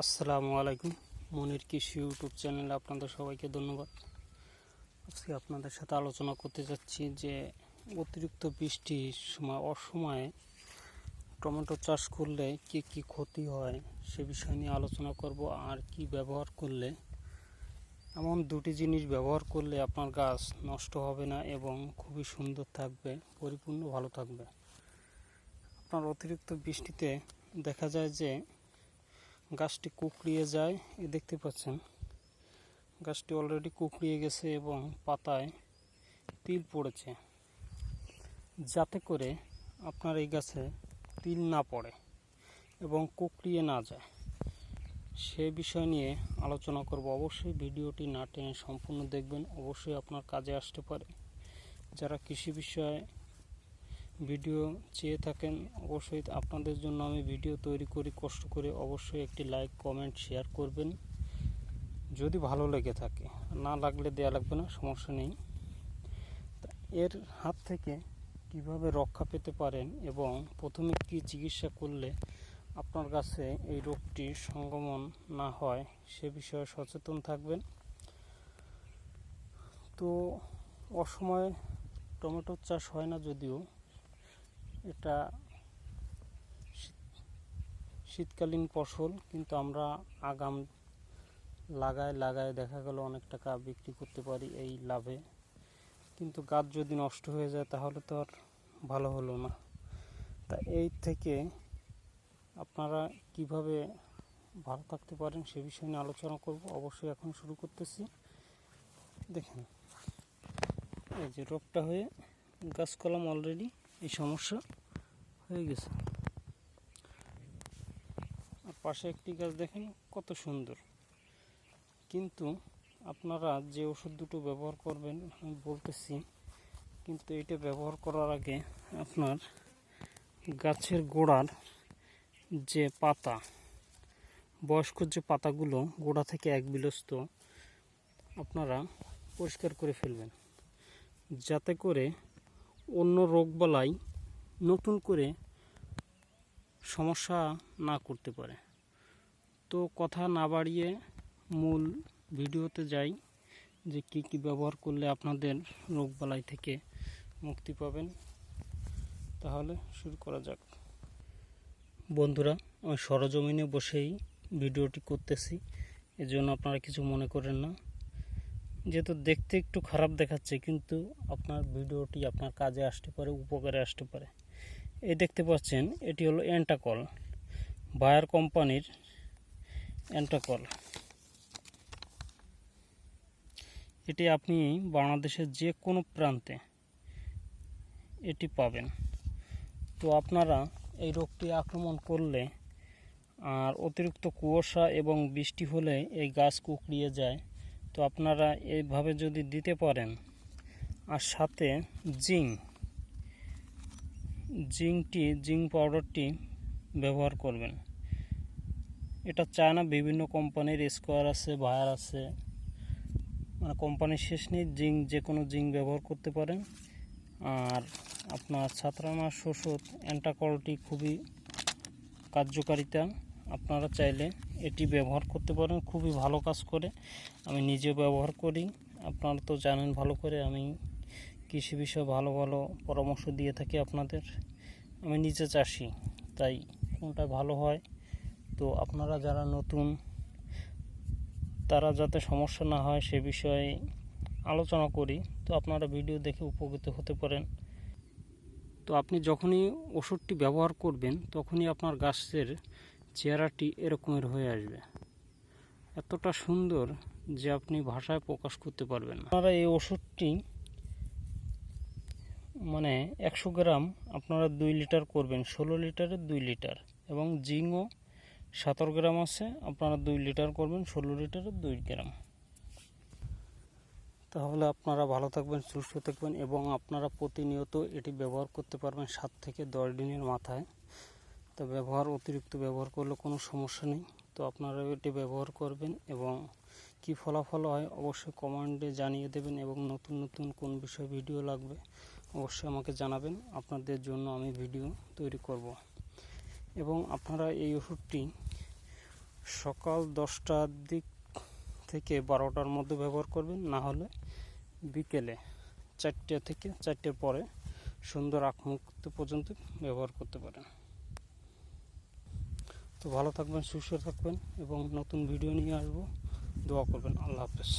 আসসালামু আলাইকুম। মনির কৃষি ইউটিউব চ্যানেলে আপনাদের সবাইকে ধন্যবাদ। আজকে আপনাদের সাথে আলোচনা করতে যাচ্ছি যে, অতিরিক্ত বৃষ্টির সময় অসময়ে টমেটো চাষ করলে কি কি ক্ষতি হয় সে বিষয় নিয়ে আলোচনা করব আর কি ব্যবহার করলে। এমন দুটি জিনিস ব্যবহার করলে আপনার গাছ নষ্ট হবে না এবং খুবই সুন্দর থাকবে, পরিপূর্ণ ভালো থাকবে। আপনার অতিরিক্ত বৃষ্টিতে দেখা যায় যে গাছটি কুকড়িয়ে যায়, এ দেখতে পাচ্ছেন। গাছটি অলরেডি কুকড়িয়ে গেছে এবং পাতায় তিল পড়েছে। যাতে করে আপনার এই গাছে তিল না পড়ে এবং কুকড়িয়ে না যায়। সে বিষয় নিয়ে আলোচনা করব। অবশ্যই ভিডিওটি না টেনে সম্পূর্ণ দেখবেন। অবশ্যই আপনার কাজে আসতে পারে। যারা কৃষি বিষয়ে ভিডিও চেয়ে থাকেন, অবশ্যই আপনাদের জন্য আমি ভিডিও তৈরি করি, কষ্ট করে অবশ্যই একটি লাইক, কমেন্ট, শেয়ার করবেন। যদি ভালো লেগে থাকে, না লাগলে দেয়া লাগবে না, সমস্যা নেই। এর হাত থেকে কীভাবে রক্ষা পেতে পারেন এবং প্রথমে কি চিকিৎসা করলে আপনার কাছে এই রোগটি সংক্রমণ না হয়, সে বিষয়ে সচেতন থাকবেন। তো অসময়ে টমেটোর চাষ হয় না যদিও এটা শীত- শীতকালীন ফসল, কিন্তু আমরা আগাম লাগায় লাগায় দেখা গেল অনেক টাকা বিক্রি করতে পারি এই লাভে। কিন্তু গাছ যদি নষ্ট হয়ে যায়, তাহলে তো আর ভালো হলো না। তা এই থেকে আপনারা কীভাবে ভালো থাকতে পারেন সে বিষয়ে নিয়ে আলোচনা করব। অবশ্যই এখন শুরু করতেছি। দেখেন, এই যে রোগটা হয়ে গাছ কলম অলরেডি এই সমস্যা হয়ে গেছে। আর পাশে একটি গাছ দেখেন কত সুন্দর। কিন্তু আপনারা যে ওষুধ দুটো ব্যবহার করবেন, আমি বলতেছি, কিন্তু এটা ব্যবহার করার আগে আপনার গাছের গোড়ার যে পাতা, বয়স্ক যে পাতাগুলো গোড়া থেকে এক বিলস্ত আপনারা পরিষ্কার করে ফেলবেন। যাতে করে অন্য রোগবালাই নতুন করে সমস্যা না করতে পারে। তো কথা না বাড়িয়ে মূল ভিডিওতে যাই যে কি কি ব্যবহার করলে আপনাদের রোগবালাই থেকে মুক্তি পাবেন। তাহলে শুরু করা যাক। বন্ধুরা, আমি সরজমিনে বসেই ভিডিওটি করতেছি। এজন্য আপনারা কিছু মনে করেন না। যেহেতু দেখতে একটু খারাপ দেখাচ্ছে, কিন্তু আপনার ভিডিওটি আপনার কাজে আসতে পারে, উপকারে আসতে পারে। এই দেখতে পাচ্ছেন, এটি হলো অ্যান্টাকল বায়ার কোম্পানির অ্যান্টাকল এটি আপনি বাংলাদেশের যে কোনো প্রান্তে এটি পাবেন। তো আপনারা এই রোগটি আক্রমণ করলে আর অতিরিক্ত কুয়াশা এবং বৃষ্টি হলে এই গাছ কুকড়িয়ে যায়। তো আপনারা এইভাবে যদি দিতে পারেন, আর সাথে জিঙ্ক জিঙ্কটি জিঙ্ক পাউডারটি ব্যবহার করবেন। এটা চায়না বিভিন্ন কোম্পানির স্কোয়ার আছে, ভায়ার আছে। মানে কোম্পানির শেষ নেই জিঙ্ক যে কোনো জিঙ্ক ব্যবহার করতে পারেন। আর আপনার ছাত্রানাশ ওষুধ অ্যান্টাকলটি খুবই কার্যকারিতা। আপনারা চাইলে এটি ব্যবহার করতে পারেন, খুবই ভালো কাজ করে। আমি নিজে ব্যবহার করি। আপনারা তো জানেন, ভালো করে আমি কৃষি বিষয়ে ভালো ভালো পরামর্শ দিয়ে থাকি আপনাদের। আমি নিজে চাষি, তাই কোনটা ভালো হয়? তো আপনারা যারা নতুন, তারা যাতে সমস্যা না হয় সে বিষয়ে আলোচনা করি, তো আপনারা ভিডিও দেখে উপকৃত হতে পারেন। তো আপনি যখনই ওষুধটি ব্যবহার করবেন, তখনই আপনার গাছের চেহারাটি এরকমের হয়ে আসবে। এতটা সুন্দর যে আপনি ভাষায় প্রকাশ করতে পারবেন আপনারা এই ওষুধটি মানে একশো গ্রাম আপনারা দুই লিটার করবেন, ষোলো লিটারের দুই লিটার এবং জিংও সতেরো গ্রাম আছে, আপনারা দুই লিটার করবেন, ষোলো লিটারের দুই গ্রাম। তাহলে আপনারা ভালো থাকবেন, সুস্থ থাকবেন এবং আপনারা প্রতিনিয়ত এটি ব্যবহার করতে পারবেন সাত থেকে দশ দিনের মাথায়। তো ব্যবহার, অতিরিক্ত ব্যবহার করলে কোনো সমস্যা নেই। তো আপনারা এটি ব্যবহার করবেন এবং কি ফলাফল হয় অবশ্যই কমেন্টে জানিয়ে দেবেন এবং নতুন নতুন কোন বিষয়ে ভিডিও লাগবে অবশ্যই আমাকে জানাবেন। আপনাদের জন্য আমি ভিডিও তৈরি করব। এবং আপনারা এই ওষুধটি সকাল দশটার দিক থেকে বারোটার মধ্যে ব্যবহার করবেন, না হলে বিকেলে চারটে থেকে চারটের পরে সুন্দর আখ মুক্ত পর্যন্ত ব্যবহার করতে পারেন। তো ভালো থাকবেন সুস্থ থাকবেন এবং নতুন ভিডিও নিয়ে আসব। দোয়া করবেন আল্লাহ হাফেজ।